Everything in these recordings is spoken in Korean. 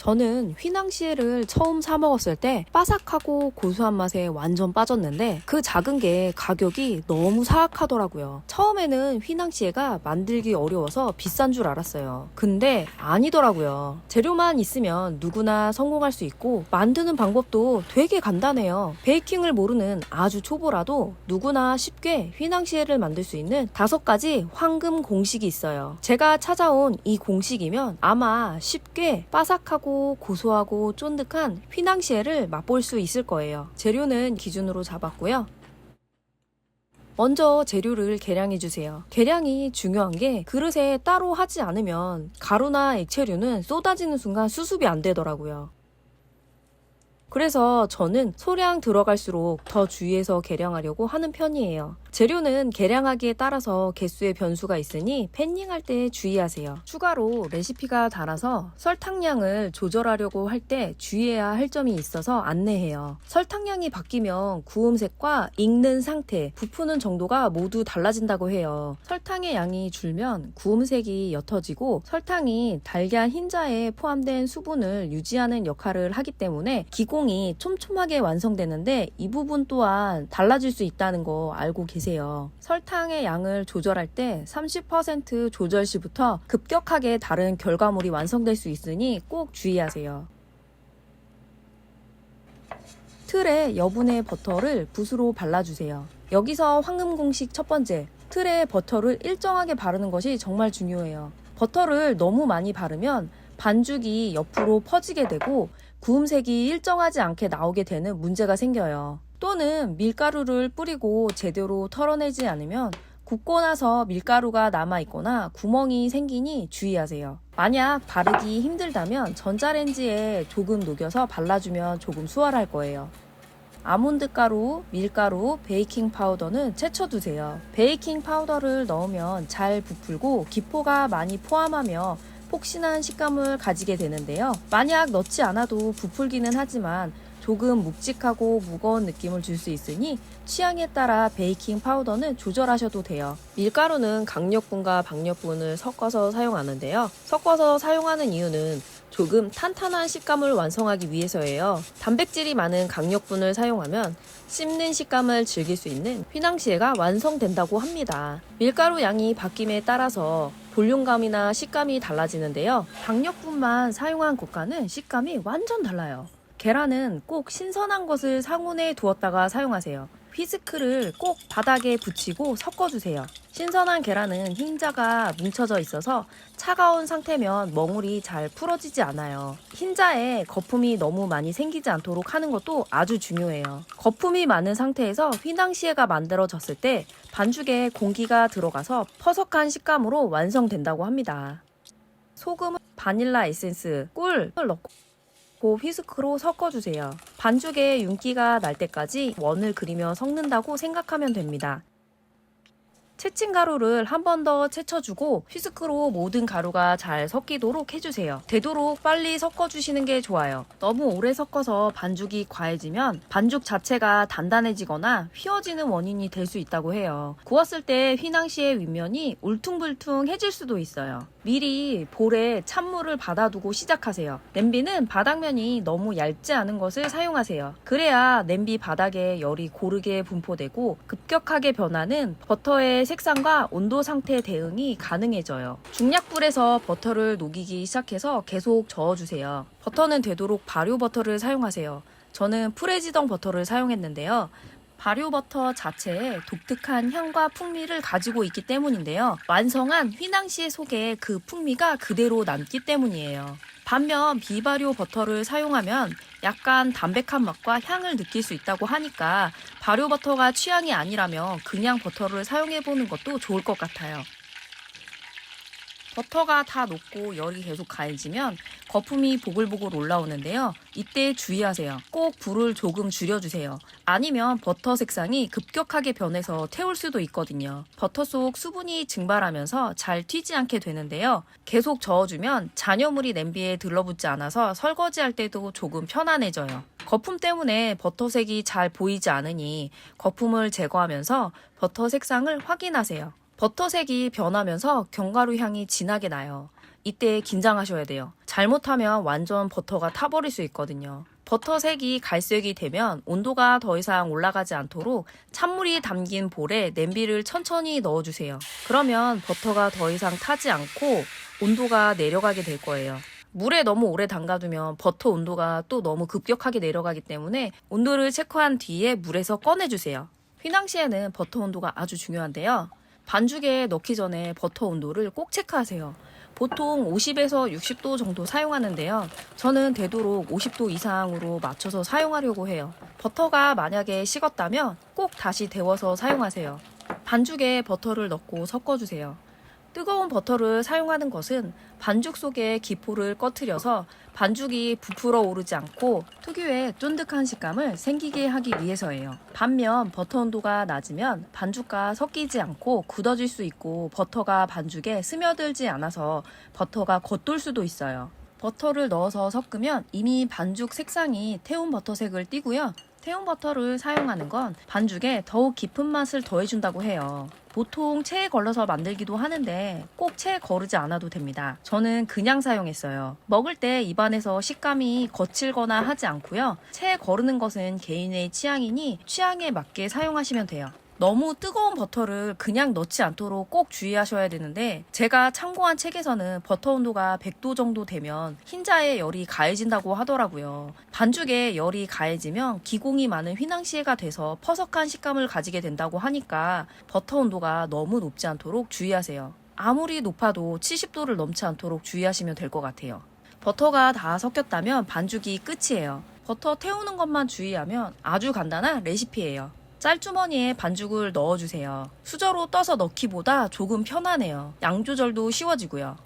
저는 휘낭시에를 처음 사 먹었을 때 바삭하고 고소한 맛에 완전 빠졌는데 그 작은 게 가격이 너무 사악하더라고요. 처음에는 휘낭시에가 만들기 어려워서 비싼 줄 알았어요. 근데 아니더라고요. 재료만 있으면 누구나 성공할 수 있고 만드는 방법도 되게 간단해요. 베이킹을 모르는 아주 초보라도 누구나 쉽게 휘낭시에를 만들 수 있는 다섯 가지 황금 공식이 있어요. 제가 찾아온 이 공식이면 아마 쉽게 바삭하고 고소하고 쫀득한 휘낭시에를 맛볼 수 있을 거예요. 재료는 기준으로 잡았고요. 먼저 재료를 계량해 주세요. 계량이 중요한 게 그릇에 따로 하지 않으면 가루나 액체류는 쏟아지는 순간 수습이 안 되더라고요. 그래서 저는 소량 들어갈수록 더 주의해서 계량하려고 하는 편이에요. 재료는 계량하기에 따라서 개수의 변수가 있으니 팬닝할 때 주의하세요. 추가로 레시피가 달아서 설탕량을 조절하려고 할 때 주의해야 할 점이 있어서 안내해요. 설탕량이 바뀌면 구움색과 익는 상태, 부푸는 정도가 모두 달라진다고 해요. 설탕의 양이 줄면 구움색이 옅어지고 설탕이 달걀 흰자에 포함된 수분을 유지하는 역할을 하기 때문에 기공이 촘촘하게 완성되는데 이 부분 또한 달라질 수 있다는 거 알고 계세요. 설탕의 양을 조절할 때 30% 조절 시부터 급격하게 다른 결과물이 완성될 수 있으니 꼭 주의하세요. 틀에 여분의 버터를 붓으로 발라주세요. 여기서 황금 공식 첫 번째, 틀에 버터를 일정하게 바르는 것이 정말 중요해요. 버터를 너무 많이 바르면 반죽이 옆으로 퍼지게 되고 구움색이 일정하지 않게 나오게 되는 문제가 생겨요. 또는 밀가루를 뿌리고 제대로 털어내지 않으면 굽고 나서 밀가루가 남아있거나 구멍이 생기니 주의하세요. 만약 바르기 힘들다면 전자레인지에 조금 녹여서 발라주면 조금 수월할 거예요. 아몬드 가루, 밀가루, 베이킹 파우더는 채쳐두세요. 베이킹 파우더를 넣으면 잘 부풀고 기포가 많이 포함하며 폭신한 식감을 가지게 되는데요. 만약 넣지 않아도 부풀기는 하지만 조금 묵직하고 무거운 느낌을 줄 수 있으니 취향에 따라 베이킹 파우더는 조절하셔도 돼요. 밀가루는 강력분과 박력분을 섞어서 사용하는데요. 섞어서 사용하는 이유는 조금 탄탄한 식감을 완성하기 위해서예요. 단백질이 많은 강력분을 사용하면 씹는 식감을 즐길 수 있는 휘낭시에가 완성된다고 합니다. 밀가루 양이 바뀜에 따라서 볼륨감이나 식감이 달라지는데요. 박력분만 사용한 국가는 식감이 완전 달라요. 계란은 꼭 신선한 것을 상온에 두었다가 사용하세요. 휘스크를 꼭 바닥에 붙이고 섞어주세요. 신선한 계란은 흰자가 뭉쳐져 있어서 차가운 상태면 멍울이 잘 풀어지지 않아요. 흰자에 거품이 너무 많이 생기지 않도록 하는 것도 아주 중요해요. 거품이 많은 상태에서 휘낭시에가 만들어졌을 때 반죽에 공기가 들어가서 퍼석한 식감으로 완성된다고 합니다. 소금은 바닐라 에센스, 꿀을 넣고 고 휘스크로 섞어주세요. 반죽에 윤기가 날 때까지 원을 그리며 섞는다고 생각하면 됩니다. 채친 가루를 한 번 더 채쳐주고 휘스크로 모든 가루가 잘 섞이도록 해주세요. 되도록 빨리 섞어주시는 게 좋아요. 너무 오래 섞어서 반죽이 과해지면 반죽 자체가 단단해지거나 휘어지는 원인이 될 수 있다고 해요. 구웠을 때 휘낭시의 윗면이 울퉁불퉁해질 수도 있어요. 미리 볼에 찬물을 받아두고 시작하세요. 냄비는 바닥면이 너무 얇지 않은 것을 사용하세요. 그래야 냄비 바닥에 열이 고르게 분포되고 급격하게 변하는 버터의 색상과 온도 상태 대응이 가능해져요. 중약불에서 버터를 녹이기 시작해서 계속 저어주세요. 버터는 되도록 발효 버터를 사용하세요. 저는 프레지덩 버터를 사용했는데요. 발효 버터 자체에 독특한 향과 풍미를 가지고 있기 때문인데요. 완성한 휘낭시의 속에 그 풍미가 그대로 남기 때문이에요. 반면 비발효 버터를 사용하면 약간 담백한 맛과 향을 느낄 수 있다고 하니까 발효 버터가 취향이 아니라면 그냥 버터를 사용해 보는 것도 좋을 것 같아요. 버터가 다 녹고 열이 계속 가해지면 거품이 보글보글 올라오는데요. 이때 주의하세요. 꼭 불을 조금 줄여주세요. 아니면 버터 색상이 급격하게 변해서 태울 수도 있거든요. 버터 속 수분이 증발하면서 잘 튀지 않게 되는데요. 계속 저어주면 잔여물이 냄비에 들러붙지 않아서 설거지할 때도 조금 편안해져요. 거품 때문에 버터색이 잘 보이지 않으니 거품을 제거하면서 버터 색상을 확인하세요. 버터색이 변하면서 견과류 향이 진하게 나요. 이때 긴장하셔야 돼요. 잘못하면 완전 버터가 타버릴 수 있거든요. 버터 색이 갈색이 되면 온도가 더 이상 올라가지 않도록 찬물이 담긴 볼에 냄비를 천천히 넣어주세요. 그러면 버터가 더 이상 타지 않고 온도가 내려가게 될 거예요. 물에 너무 오래 담가두면 버터 온도가 또 너무 급격하게 내려가기 때문에 온도를 체크한 뒤에 물에서 꺼내주세요. 휘낭시에는 버터 온도가 아주 중요한데요. 반죽에 넣기 전에 버터 온도를 꼭 체크하세요. 보통 50에서 60도 정도 사용하는데요. 저는 되도록 50도 이상으로 맞춰서 사용하려고 해요. 버터가 만약에 식었다면 꼭 다시 데워서 사용하세요. 반죽에 버터를 넣고 섞어주세요. 뜨거운 버터를 사용하는 것은 반죽 속에 기포를 꺼트려서 반죽이 부풀어 오르지 않고 특유의 쫀득한 식감을 생기게 하기 위해서예요. 반면 버터 온도가 낮으면 반죽과 섞이지 않고 굳어질 수 있고 버터가 반죽에 스며들지 않아서 버터가 겉돌 수도 있어요. 버터를 넣어서 섞으면 이미 반죽 색상이 태운 버터색을 띠고요. 태운 버터를 사용하는 건 반죽에 더욱 깊은 맛을 더해준다고 해요. 보통 체에 걸러서 만들기도 하는데 꼭 체에 거르지 않아도 됩니다. 저는 그냥 사용했어요. 먹을 때 입안에서 식감이 거칠거나 하지 않고요. 체에 거르는 것은 개인의 취향이니 취향에 맞게 사용하시면 돼요. 너무 뜨거운 버터를 그냥 넣지 않도록 꼭 주의하셔야 되는데 제가 참고한 책에서는 버터 온도가 100도 정도 되면 흰자에 열이 가해진다고 하더라고요. 반죽에 열이 가해지면 기공이 많은 휘낭시에가 돼서 퍼석한 식감을 가지게 된다고 하니까 버터 온도가 너무 높지 않도록 주의하세요. 아무리 높아도 70도를 넘지 않도록 주의하시면 될 것 같아요. 버터가 다 섞였다면 반죽이 끝이에요. 버터 태우는 것만 주의하면 아주 간단한 레시피예요. 짤주머니에 반죽을 넣어주세요. 수저로 떠서 넣기보다 조금 편하네요. 양 조절도 쉬워지고요.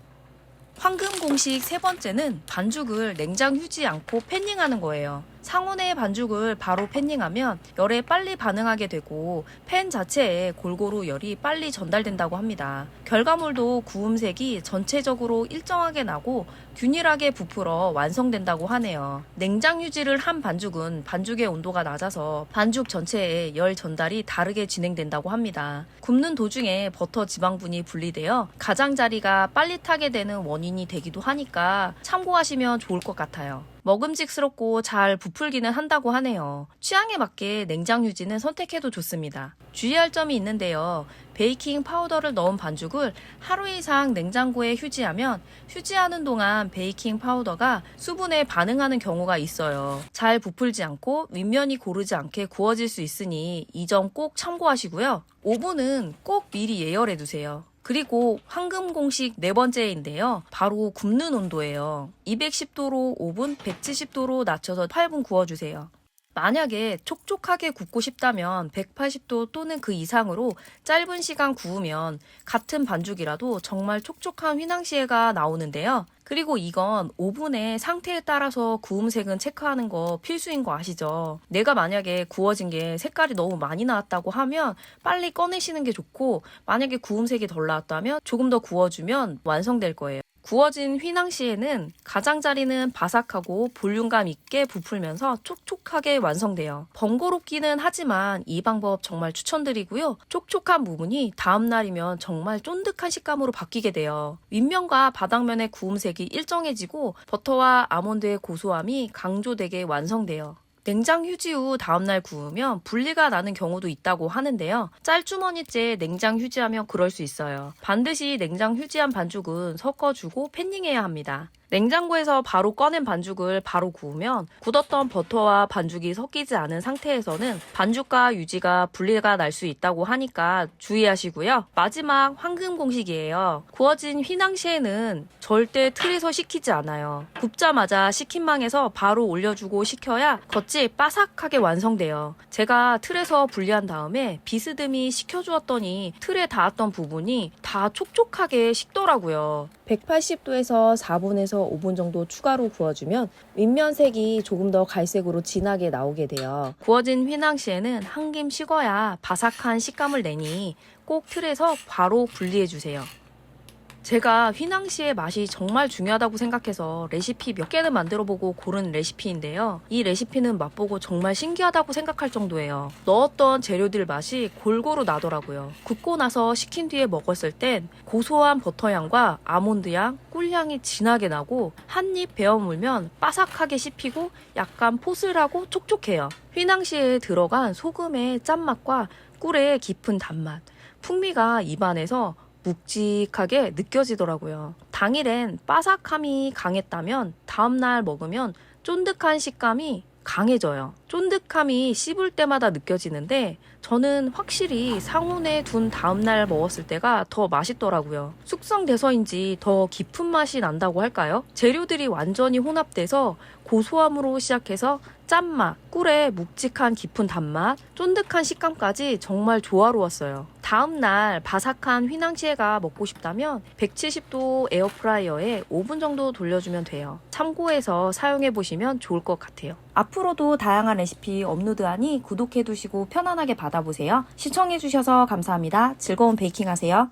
황금 공식 세 번째는 반죽을 냉장 휴지 않고 팬닝하는 거예요. 상온의 반죽을 바로 팬닝하면 열에 빨리 반응하게 되고 팬 자체에 골고루 열이 빨리 전달된다고 합니다. 결과물도 구움색이 전체적으로 일정하게 나고 균일하게 부풀어 완성된다고 하네요. 냉장 유지를 한 반죽은 반죽의 온도가 낮아서 반죽 전체에 열 전달이 다르게 진행된다고 합니다. 굽는 도중에 버터 지방분이 분리되어 가장자리가 빨리 타게 되는 원인이 되기도 하니까 참고하시면 좋을 것 같아요. 먹음직스럽고 잘 부풀기는 한다고 하네요. 취향에 맞게 냉장 유지는 선택해도 좋습니다. 주의할 점이 있는데요. 베이킹 파우더를 넣은 반죽을 하루 이상 냉장고에 휴지하면 휴지하는 동안 베이킹 파우더가 수분에 반응하는 경우가 있어요. 잘 부풀지 않고 윗면이 고르지 않게 구워질 수 있으니 이 점 꼭 참고하시고요. 오븐은 꼭 미리 예열해 두세요. 그리고 황금 공식 네 번째인데요. 바로 굽는 온도예요. 210도로 5분, 170도로 낮춰서 8분 구워주세요. 만약에 촉촉하게 굽고 싶다면 180도 또는 그 이상으로 짧은 시간 구우면 같은 반죽이라도 정말 촉촉한 휘낭시에가 나오는데요. 그리고 이건 오븐의 상태에 따라서 구움색은 체크하는 거 필수인 거 아시죠? 내가 만약에 구워진 게 색깔이 너무 많이 나왔다고 하면 빨리 꺼내시는 게 좋고 만약에 구움색이 덜 나왔다면 조금 더 구워주면 완성될 거예요. 구워진 휘낭시에는 가장자리는 바삭하고 볼륨감 있게 부풀면서 촉촉하게 완성돼요. 번거롭기는 하지만 이 방법 정말 추천드리고요. 촉촉한 부분이 다음날이면 정말 쫀득한 식감으로 바뀌게 돼요. 윗면과 바닥면의 구움색이 일정해지고 버터와 아몬드의 고소함이 강조되게 완성돼요. 냉장 휴지 후 다음날 구우면 분리가 나는 경우도 있다고 하는데요. 짤주머니째 냉장 휴지하면 그럴 수 있어요. 반드시 냉장 휴지한 반죽은 섞어주고 팬닝해야 합니다. 냉장고에서 바로 꺼낸 반죽을 바로 구우면 굳었던 버터와 반죽이 섞이지 않은 상태에서는 반죽과 유지가 분리가 날 수 있다고 하니까 주의하시고요. 마지막 황금 공식이에요. 구워진 휘낭시에는 절대 틀에서 식히지 않아요. 굽자마자 식힌망에서 바로 올려주고 식혀야 겉이 바삭하게 완성돼요. 제가 틀에서 분리한 다음에 비스듬히 식혀주었더니 틀에 닿았던 부분이 다 촉촉하게 식더라고요. 180도에서 4분에서 5분 정도 추가로 구워주면 윗면색이 조금 더 갈색으로 진하게 나오게 돼요. 구워진 휘낭시에는 한 김 식어야 바삭한 식감을 내니 꼭 틀에서 바로 분리해 주세요. 제가 휘낭시의 맛이 정말 중요하다고 생각해서 레시피 몇 개는 만들어보고 고른 레시피인데요. 이 레시피는 맛보고 정말 신기하다고 생각할 정도예요. 넣었던 재료들 맛이 골고루 나더라고요. 굽고 나서 식힌 뒤에 먹었을 땐 고소한 버터향과 아몬드향, 꿀향이 진하게 나고 한 입 베어 물면 바삭하게 씹히고 약간 포슬하고 촉촉해요. 휘낭시에 들어간 소금의 짠맛과 꿀의 깊은 단맛, 풍미가 입안에서 묵직하게 느껴지더라고요. 당일엔 바삭함이 강했다면 다음날 먹으면 쫀득한 식감이 강해져요. 쫀득함이 씹을 때마다 느껴지는데 저는 확실히 상온에 둔 다음날 먹었을 때가 더 맛있더라고요. 숙성돼서인지 더 깊은 맛이 난다고 할까요? 재료들이 완전히 혼합돼서 고소함으로 시작해서 짠맛, 꿀의 묵직한 깊은 단맛, 쫀득한 식감까지 정말 조화로웠어요. 다음날 바삭한 휘낭시에가 먹고 싶다면 170도 에어프라이어에 5분 정도 돌려주면 돼요. 참고해서 사용해 보시면 좋을 것 같아요. 앞으로도 다양한 레시피 업로드하니 구독해 두시고 편안하게 받아보세요. 시청해 주셔서 감사합니다. 즐거운 베이킹 하세요.